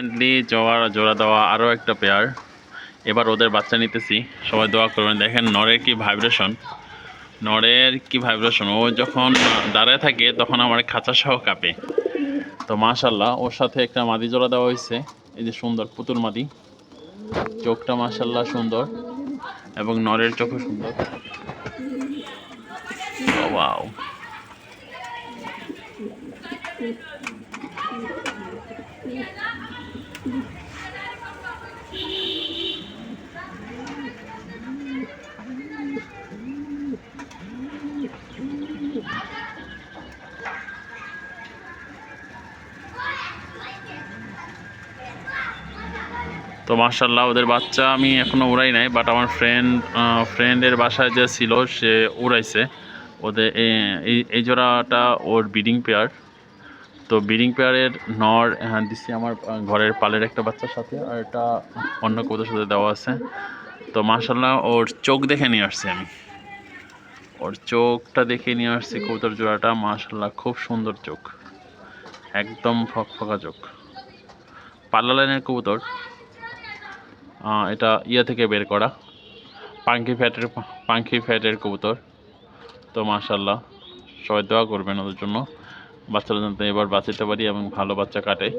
Recently জোড়া জোড়া দেওয়া আরও একটা পেয়ার এবার ওদের বাচ্চা নিতেছি। সবাই দোয়া করবেন। দেখেন নরের কি ভাইব্রেশন নরের কি ভাইব্রেশন ও যখন দাঁড়ায় থাকে, তখন আমার খাঁচা সহ কাঁপে। তো মাশাল্লাহ, ওর সাথে একটা মাদি জোড়া দেওয়া হয়েছে। এই যে সুন্দর পুতুল মাদি। চোখটা মাশাল্লাহ সুন্দর এবং নরের চোখও সুন্দর। ওয়াও তো মার্শাল্লাহ ওদের বাচ্চা আমি এখনও উড়াই নাই বাট আমার ফ্রেন্ড ফ্রেন্ডের বাসায় যে ছিল, সে উড়াইছে। ওদের, এই জোড়াটা ওর বিডিং পেয়ার তো বিডিং পেয়ারের নর হ্যাঁ দিচ্ছি আমার ঘরের পালের একটা বাচ্চার সাথে, আর এটা অন্য কবুতর সাথে দেওয়া আছে। তো মার্শাল্লাহ ওর চোখ দেখে নিয়ে আসছি আমি। ওর চোখটা দেখে নিয়ে আসছি কবুতর জোড়াটা মার্শাল্লাহ খুব সুন্দর চোখ। একদম ফকফকা চোখ। পাল্লা লাইনের কবুতর। এটা ইয়ে থেকে বের করা। পাঙ্কি ফ্যাটের পাঙ্কি ফ্যাটের কবুতর। তো মাশাল্লাহ সবাই দোয়া করবেন ওদের জন্য। বাচ্চারা যাতে এবার বাঁচাতে পারি এবং ভালো বাচ্চা কাটাই